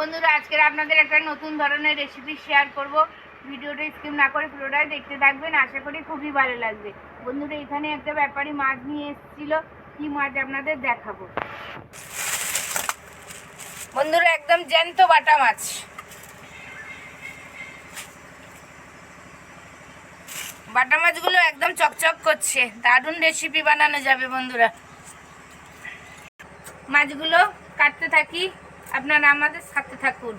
বন্ধুরা, আজকের আপনাদের একটা নতুন ধরনের রেসিপি শেয়ার করব। ভিডিওটা স্কিপ না করে পুরোটাই দেখতে থাকবেন, আশা করি খুবই ভালো লাগবে। বন্ধুরা, এখানে একটা ব্যাপারী মাছ নিয়ে এসেছিল, কি মাছ আপনাদের দেখাবো? বন্ধুরা, একদম জ্যান্ত বাটা মাছ। বাটা মাছগুলো একদম চকচক করছে, দারুণ রেসিপি বানানো যাবে বন্ধুরা। মাছগুলো কাটতে থাকি। আপনারা আমাদের সাথে থাকুন।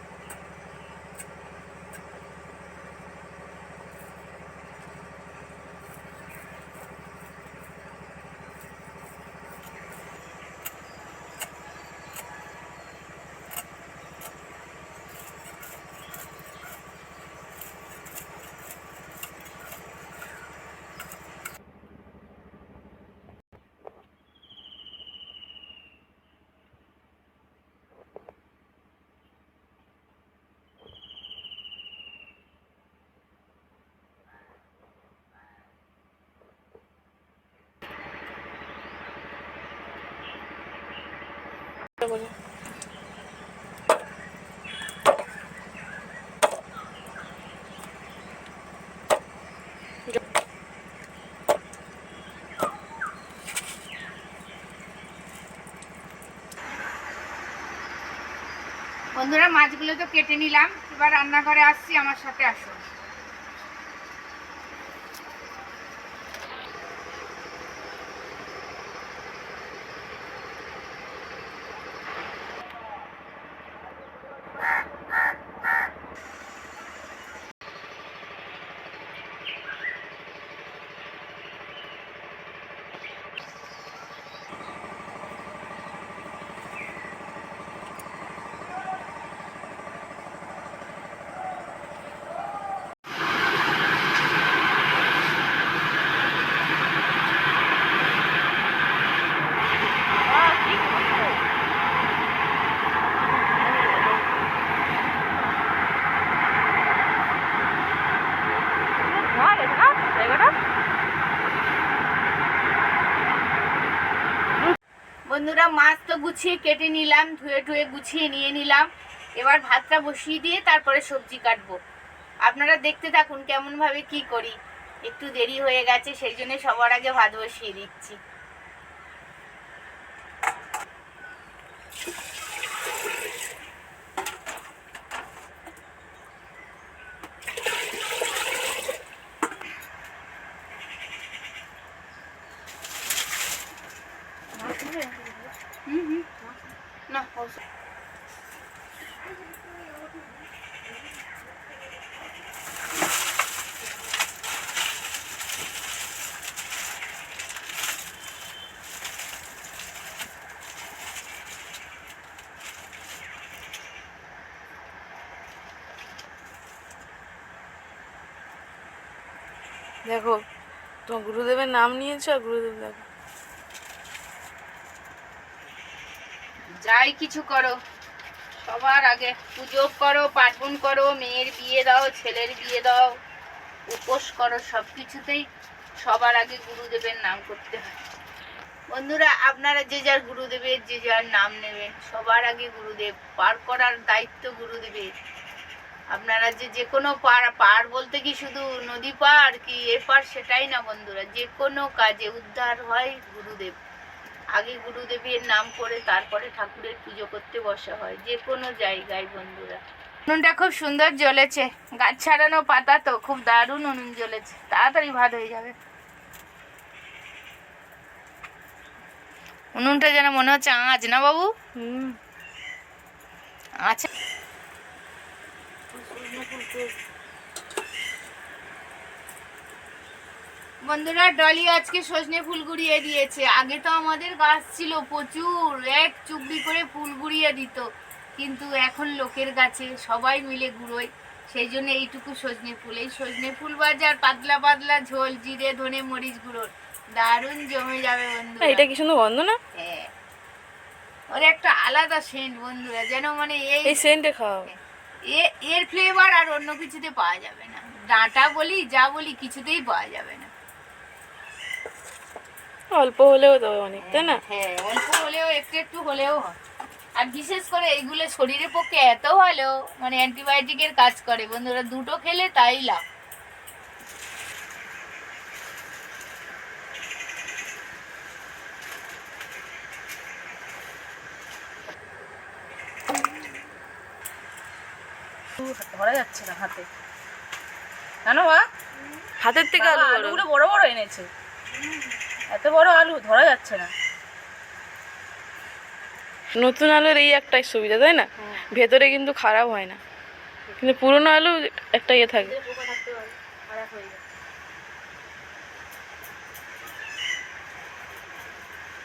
বন্ধুরা মাছগুলো তো কেটে নিলাম। এবার রান্নাঘরে আসছি আমার সাথে আসুন বন্ধুরা মাছ তো গুছিয়ে কেটে নিলাম, ধুয়ে ধুয়ে গুছিয়ে নিয়ে নিলাম। এবার ভাতটা বসিয়ে দিয়ে তারপরে সবজি কাটবো। আপনারা দেখতে থাকুন কেমনভাবে কি করি। একটু দেরি হয়ে গেছে, সেই জন্য সবার আগে ভাত বসিয়ে দিচ্ছি হুম হুম না ও- দেখো, তোমার গুরুদেবের নাম নিয়েছো আর গুরুদেব দেখো। যাই কিছু করো, সবার আগে পুজো করো, পার্বণ করো, মেয়ের বিয়ে দাও, ছেলের বিয়ে দাও, উপোস করো সব কিছুতেই সবার আগে গুরুদেবের নাম করতে হয়। বন্ধুরা, আপনারা যে যার গুরুদেবের যে যার নাম নেবেন, সবার আগে গুরুদেব, পার করার দায়িত্ব গুরুদেবের। আপনারা যে যে কোনো পার পার বলতে কি শুধু নদী পার কি এ পার সেটাই না বন্ধুরা যে কোনো কাজে উদ্ধার হয় গুরুদেব। আগে গুরুদেবের নাম করে তারপরে ঠাকুরের পুজো করতে বসা হয় যে কোনো জায়গায় বন্ধুরা। উনুনটা খুব সুন্দর জ্বলেছে গাছ ছাড়ানো পাতা তো খুব দারুণ উনুন জ্বলেছে তাড়াতাড়ি ভাত হয়ে যাবে। উনুনটা যেন মনে হচ্ছে আঁচ না বাবু? হুম। আচ্ছা বন্ধুরা ডলি আজকে সজনে ফুল গুড়িয়ে দিয়েছে। আগে তো আমাদের গাছ ছিল প্রচুর এক চুবড়ি করে ফুল গুড়িয়ে দিত। কিন্তু এখন লোকের গাছে সবাই মিলে গুঁড়োয়। সেই জন্য এইটুকু সজনে ফুল। এই সজনে ফুল বাজার পাতলা পাতলা ঝোল জিরে ধনে মরিচ গুঁড়োর দারুণ জমে যাবে বন্ধুরা। এটা কি সুন্দর গন্ধ না? হ্যাঁ। ওর একটা আলাদা সেন্ট বন্ধুরা যেন মানে এই সেন্টে খাও। এ- এর ফ্লেভার আর অন্য কিছুতে পাওয়া যাবে না। ডাঁটা বলি যা বলি কিছুতেই পাওয়া যাবে না। অল্প হলেও তো অনেক তাই না? হ্যাঁ অল্প হলেও একটু একটু হলেও হয়। আর বিশেষ করে এগুলো শরীরের পক্ষে এত ভালো মানে অ্যান্টিবায়োটিকের কাজ করে। বন্ধুরা দুটো খেলে তাই লাভ। ধরা যাচ্ছে না হাতে। জানো মা? হাতের থেকে আলু আলুগুলো বড় বড় এনেছে। এত বড় আলু ধরা যাচ্ছে না। নতুন আলুর এই একটাই সুবিধা তাই না? ভেতরে কিন্তু খারাপ হয় না। কিন্তু পুরনো আলু একটা ইয়ে থাকে। হয়ে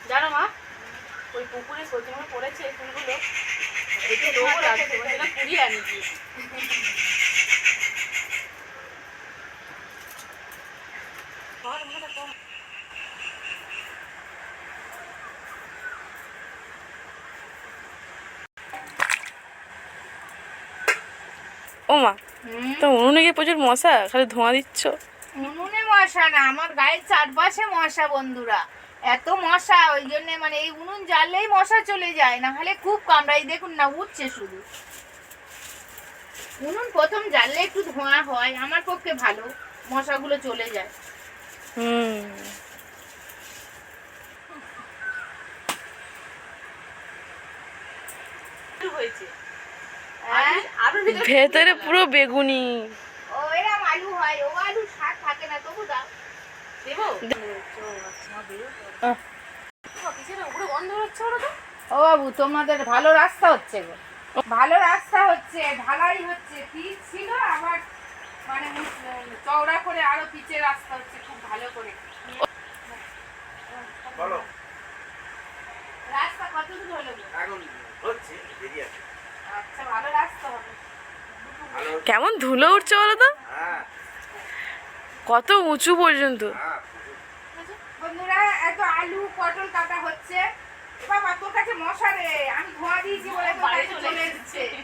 জানো মা ওই পুকুরে কচুগুলো পড়েছে এই ফুলগুলো। দেখে লোক লাগছে বলছিলাম কুড়িয়ে আনি গিয়ে ও মা তো উনুনে গিয়ে প্রচুর মশা খালি ধোঁয়া দিচ্ছ? উনুনে মশা না আমার গায়ের চারপাশে মশা বন্ধুরা। এত মশা ওই জন্য মানে এই উনুন জ্বাললেই মশা চলে যায় না হলে খুব কামড়াই দেখুন না উঠছে শুধু। উনুন প্রথম জ্বাললে একটু ধোঁয়া হয় আমার পক্ষে ভালো মশাগুলো চলে যায়। হুম। হয়েছে। হ্যাঁ? ভিতরে পুরো বেগুনি। ও এরম আলু হয় ও আলু শাক থাকে না তবু দাও। ও বাবু তোমাদের ভালো রাস্তা হচ্ছে গো। ভালো রাস্তা হচ্ছে ঢালাই হচ্ছে পিচ ছিল আবার মানে চওড়া করে আরও পিচের রাস্তা হচ্ছে খুব ভালো করে। বলো। রাস্তা কত দূর হলো এখন হচ্ছে দেরি আছে। আচ্ছা ভালো রাস্তা হবে। কেমন ধুলো উঠছে বলো তো? হ্যাঁ। কত উঁচু পর্যন্ত। এত আলু পটল কাটা হচ্ছে। বাবা তোর কাছে মশা রে আমি ধোঁয়া দিয়েছি বলে তোর কাছে চলে এসেছে।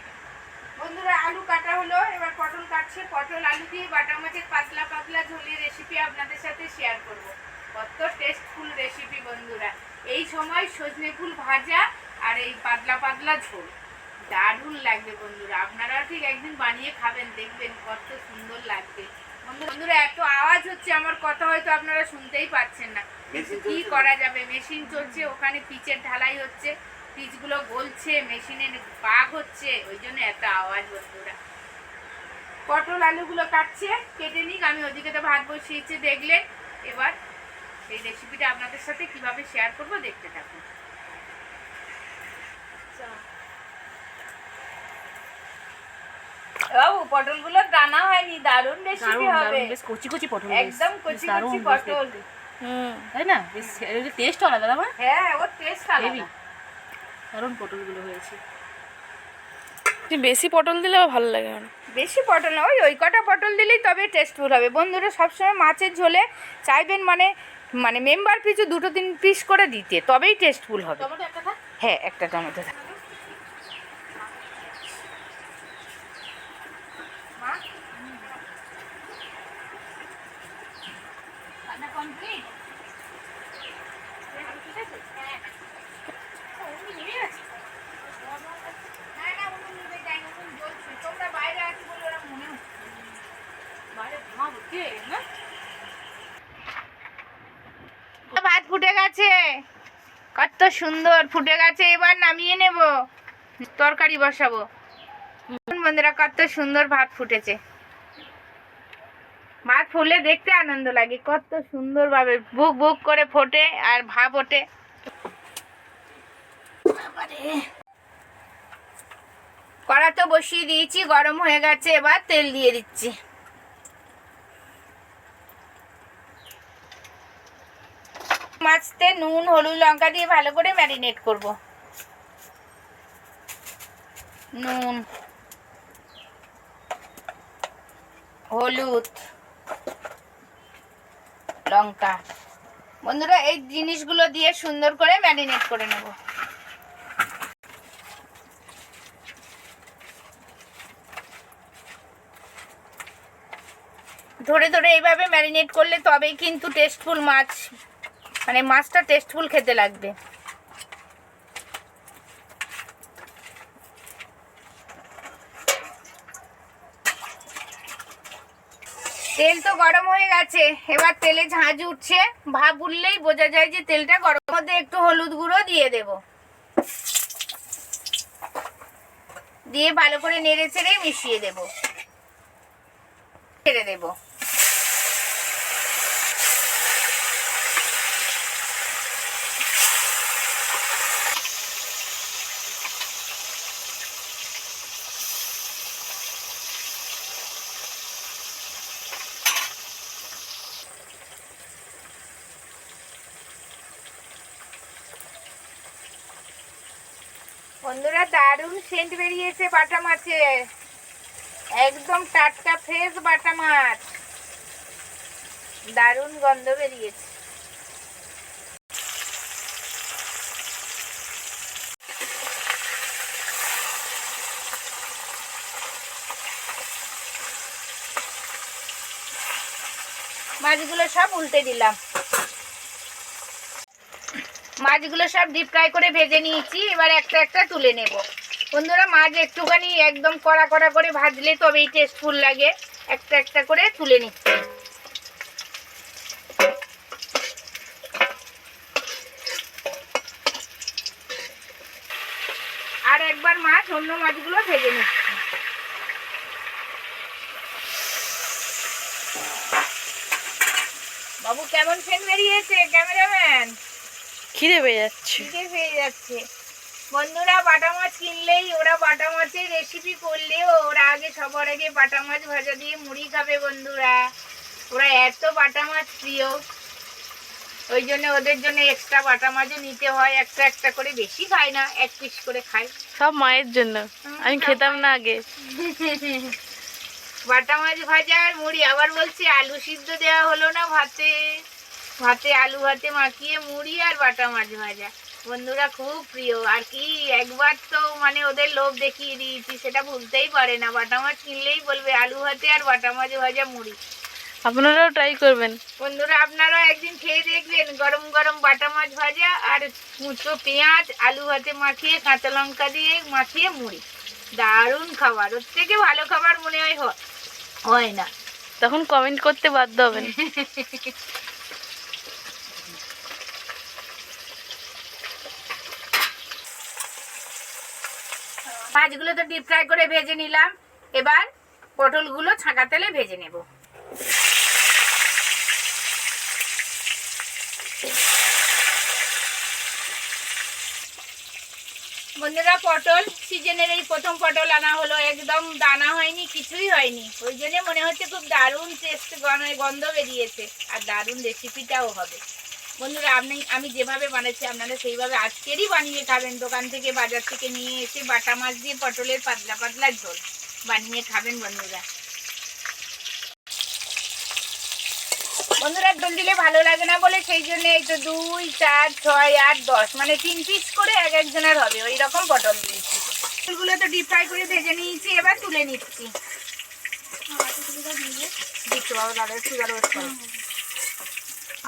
বন্ধুরা আলু কাটা হলো এবার পটল কাটছে। পটল আলু দিয়ে বাটা মাছের পাতলা পাতলা ঝোলের রেসিপি আপনাদের সাথে শেয়ার করব। কত টেস্টফুল রেসিপি বন্ধুরা। এই সময় সজনে ফুল ভাজা আর এই পাতলা পাতলা ঝোল। দারুণ লাগবে বন্ধুরা। আপনারা ঠিক একদিন বানিয়ে খাবেন দেখবেন কত সুন্দর লাগবে। বন্ধু- বন্ধুরা এত আওয়াজ হচ্ছে আমার কথা হয়তো আপনারা শুনতেই পাচ্ছেন না। কি করা যাবে? মেশিন চলছে ওখানে পিচের ঢালাই হচ্ছে পিচগুলো গলছে মেশিনে পাক হচ্ছে ওই জন্য এত আওয়াজ বন্ধুরা। পটল আলুগুলো কাটছে কেটে নিক আমি ওদিকে তো ভাত বসিয়েছি দেখলেন এবার সেই রেসিপিটা আপনাদের সাথে কীভাবে শেয়ার করব দেখতে থাকুন। বাবু পটলগুলো দানা হয়নি দারুণ রেসিপি হবে। কচি কচি পটল একদম কচি কচি পটল। তাই না বেশ টেস্ট আলাদা না? হ্যাঁ ওর টেস্ট আলাদা। দারুণ পটলগুলো হয়েছে। বেশি পটল দিলে ভালো লাগে না। বেশি পটল না ওই ওই কটা পটল দিলেই তবে টেস্টফুল হবে। বন্ধুরা সবসময় মাছের ঝোলে চাইবেন মানে মানে মেম্বার পিছু দুটো তিন পিস করে দিতে তবেই টেস্টফুল হবে। হ্যাঁ একটা টমেটো থাক। তোমরা বাইরে আছি বলে ওরা মনে হচ্ছে বাইরে ধোঁয়া হচ্ছে না ভাত ফুটে গেছে। কত সুন্দর ফুটে গেছে, এবার নামিয়ে নেব। তরকারি বসাবো। বন্ধুরা, কত সুন্দর ভাত ফুটেছে। ভাত ফুলে দেখতে আনন্দ লাগে। কত সুন্দর ভাবে বুক বুক করে ফোটে আর ভাব ওঠে। কড়া তো বসিয়ে দিয়েছি গরম হয়ে গেছে এবার তেল দিয়ে দিচ্ছি। মাছতে নুন হলুদ লঙ্কা দিয়ে ভালো করে ম্যারিনেট করব। নুন হলুদ। লঙ্কা। বন্ধুরা, এই জিনিসগুলো দিয়ে সুন্দর করে ম্যারিনেট করে নেব। ধরে ধরে এইভাবে ম্যারিনেট করলে তবেই কিন্তু টেস্টফুল মাছ মানে মাছটা টেস্টফুল খেতে লাগবে। তেল তো গরম হয়ে গেছে। এবার তেলে ঝাঁজ উঠছে। ভাব উঠলেই বোঝা যায় যে তেলটা গরম মধ্যে একটু হলুদ গুঁড়ো দিয়ে দেব। দিয়ে ভালো করে নেড়ে চেড়ে মিশিয়ে দেব। ছেড়ে দেব বন্ধুরা দারুণ সেন্ট বেরিয়েছে বাটা মাছে একদম টাটকা ফ্রেশ বাটা মাছ দারুণ গন্ধ বেরিয়েছে। মাছগুলো সব উল্টে দিলাম। মাছগুলো সব ডিপ ফ্রাই করে ভেজে নিয়েছি, এবার একটা একটা তুলে নেব। বন্ধুরা মাছ একটুখানি একদম কড়া কড়া করে ভাজলে তবেই টেস্টফুল লাগে। একটা একটা করে তুলে নিচ্ছি। আর একবার মাছ অন্য মাছগুলো ভেজে নিচ্ছি। বাবু কেমন ফেন বেরিয়েছে? ক্যামেরাম্যান? খিদে পেয়ে যাচ্ছে। খিদে পেয়ে যাচ্ছে। বন্ধুরা বাটা মাছ কিনলেই ওরা বাটা মাছের রেসিপি করলেও ওরা আগে সবার আগে বাটা মাছ ভাজা দিয়ে মুড়ি খাবে বন্ধুরা। ওরা এত বাটা মাছ প্রিয়। ওই জন্য ওদের জন্য এক্সট্রা বাটা মাছও নিতে হয়। একটা একটা করে বেশি খায় না এক পিস করে খায়। সব মায়ের জন্য। আমি খেতাম না আগে। বাটা মাছ ভাজা আর মুড়ি। আবার বলছি আলু সিদ্ধ দেওয়া হলো না ভাতে। ভাতে আলু ভাতে মাখিয়ে মুড়ি আর বাটা মাছ ভাজা। বন্ধুরা খুব প্রিয়। আর কি একবার তো মানে ওদের লোভ দেখিয়ে দিয়েছি সেটা ভুলতেই পারে না। বাটা মাছ কিনলেই বলবে আলু ভাতে আর বাটা মাছ ভাজা মুড়ি। আপনারাও ট্রাই করবেন। বন্ধুরা আপনারাও একদিন খেয়ে দেখবেন গরম গরম বাটা মাছ ভাজা আর কুচো পেঁয়াজ আলু ভাতে মাখিয়ে কাঁচা লঙ্কা দিয়ে মাখিয়ে মুড়ি। দারুণ খাবার। ওর থেকে ভালো খাবার মনে হয় হয় না। তখন কমেন্ট করতে বাধ্য হবেন। মাছগুলো তো ডিপ ফ্রাই করে ভেজে নিলাম। এবার পটলগুলো ছাঁকা তেলে ভেজে নেব। বন্ধুরা, পটল সিজনের এই প্রথম পটল আনা হলো। একদম দানা হয়নি, কিছুই হয়নি। ওই জন্য মনে হচ্ছে খুব দারুণ টেস্ট গন্ধ বেরিয়েছে। আর দারুণ রেসিপিটাও হবে। বন্ধুরা আপনি আমি যেভাবে বানাচ্ছি আপনারা সেইভাবে আজকেরই বানিয়ে খাবেন। দোকান থেকে বাজার থেকে নিয়ে এসে বাটা মাছ দিয়ে পটলের পাতলা পাতলা ঝোল বানিয়ে খাবেন বন্ধুরা। বন্ধুরা ঝোল দিলে ভালো লাগে না বলে সেই জন্য এই তো দুই চার ছয় আট দশ মানে তিন পিস করে এক একজনের হবে ওই রকম পটল দিয়েছি। পটলগুলো তো ডিপ ফ্রাই করে ভেজে নিয়েছি এবার তুলে নিচ্ছি। দিচ্ছি বাবা দাদা সুগার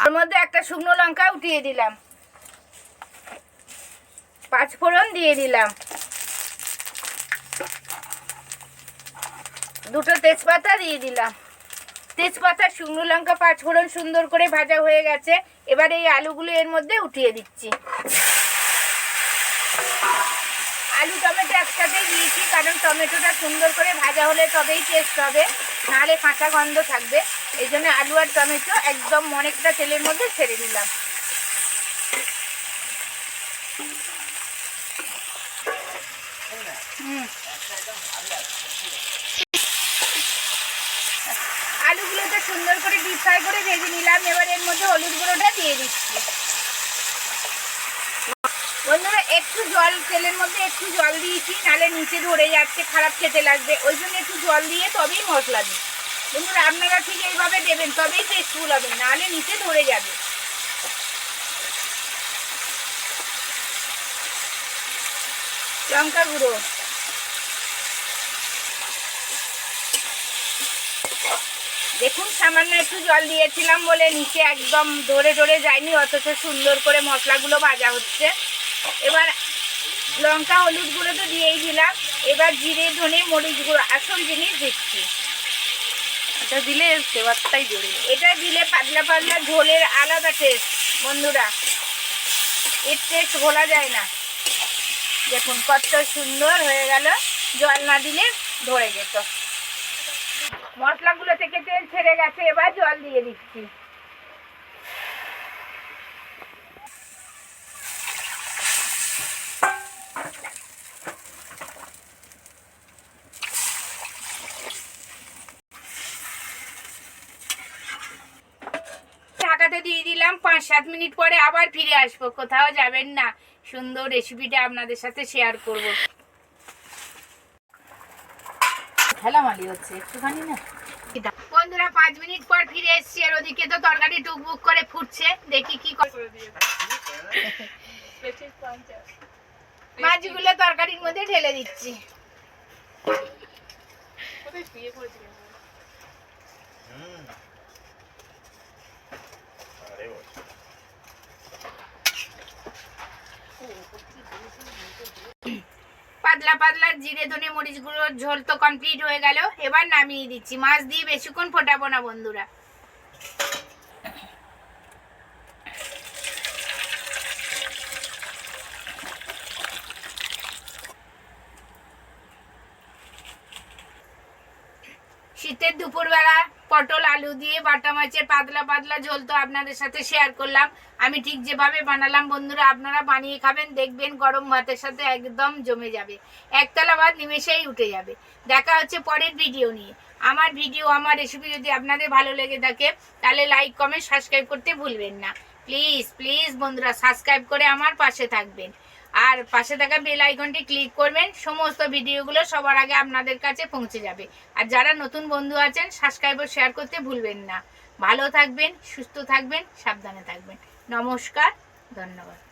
ওর মধ্যে একটা শুকনো লঙ্কা উঠিয়ে দিলাম। পাঁচ ফোড়ন দিয়ে দিলাম। দুটো তেজপাতা দিয়ে দিলাম। তেজপাতা, শুকনো লঙ্কা, পাঁচ ফোড়ন সুন্দর করে ভাজা হয়ে গেছে। এবার এই আলুগুলো এর মধ্যে উঠিয়ে দিচ্ছি। আলু টমেটো একসাথেই দিয়েছি, কারণ টমেটোটা সুন্দর করে ভাজা হলে তবেই টেস্ট হবে, নাহলে কাঁচা গন্ধ থাকবে। এই জন্য আলু আর টমেটো একদম অনেকটা তেলের মধ্যে ছেড়ে দিলাম। হুম। আলুগুলোকে সুন্দর করে ডিপ ফ্রাই করে ভেজে নিলাম, এবার এর মধ্যে হলুদ গুঁড়োটা দিয়ে দিচ্ছি বন্ধুরা একটু জল, তেলের মধ্যে একটু জল দিয়েছি, নাহলে নিচে ধরে যাচ্ছে, খারাপ খেতে লাগবে। ওই জন্য একটু জল দিয়ে তবেই মশলা দিই। বন্ধুরা, আপনারা ঠিক এইভাবে দেবেন, তবেই টেস্টফুল হবে, নাহলে নিচে ধরে যাবে। লঙ্কা গুঁড়ো। দেখুন, সামান্য একটু জল দিয়েছিলাম বলে নিচে একদম ধরে ধরে যায়নি, অথচ সুন্দর করে মশলাগুলো ভাজা হচ্ছে। এবার লঙ্কা হলুদ গুঁড়ো তো দিয়েই দিলাম। এবার জিরে ধনে মরিচ গুঁড়ো আসল জিনিস দিচ্ছি এটা দিলে ফ্লেভারটাই বেড়ে এটা দিলে পাতলা পাতলা ঝোলের আলাদা টেস্ট বন্ধুরা। এর টেস্ট ভোলা যায় না। দেখুন কত সুন্দর হয়ে গেল। জল না দিলে ধরে যেত মশলাগুলো থেকে তেল ছেড়ে গেছে এবার জল দিয়ে দিচ্ছি। ঢাকাতে দিয়ে দিলাম। পাঁচ সাত মিনিট পরে আবার ফিরে আসব। কোথাও যাবেন না। সুন্দর রেসিপিটা আপনাদের সাথে শেয়ার করব। খেলামালি হচ্ছে একটুখানি না? বন্ধুরা পাঁচ মিনিট পর ফিরে এসছি আর ওদিকে তো তরকারি টুকবুক করে ফুটছে। দেখি কি করে মাছগুলো তরকারির মধ্যে ঢেলে দিচ্ছি। হুম। পাতলা পাতলা জিরে ধনে মরিচ গুঁড়োর ঝোল তো কমপ্লিট হয়ে গেল। এবার নামিয়ে দিচ্ছি। মাছ দিয়ে বেশিক্ষণ ফোটাবো না বন্ধুরা শীতের দুপুরবেলা পটল আলু দিয়ে বাটা মাছের পাতলা পাতলা ঝোল তো আপনাদের সাথে শেয়ার করলাম। আমি ঠিক যেভাবে বানালাম, বন্ধুরা, আপনারা বানিয়ে খাবেন, দেখবেন গরম ভাতের সাথে একদম জমে যাবে। একতলা ভাত নিমেষেই উঠে যাবে। দেখা হচ্ছে পরের ভিডিও নিয়ে। আমার ভিডিও আমার রেসিপি যদি আপনাদের ভালো লেগে থাকে, তাহলে লাইক কমেন্ট সাবস্ক্রাইব করতে ভুলবেন না। প্লিজ প্লিজ বন্ধুরা সাবস্ক্রাইব করে আমার পাশে থাকবেন। আর পাশে থাকা বেল আইকনটি ক্লিক করবেন, সমস্ত ভিডিওগুলো সবার আগে আপনাদের কাছে পৌঁছে যাবে। আর যারা নতুন বন্ধু আছেন সাবস্ক্রাইব ও শেয়ার করতে ভুলবেন না। ভালো থাকবেন, সুস্থ থাকবেন, সাবধানে থাকবেন। নমস্কার, ধন্যবাদ।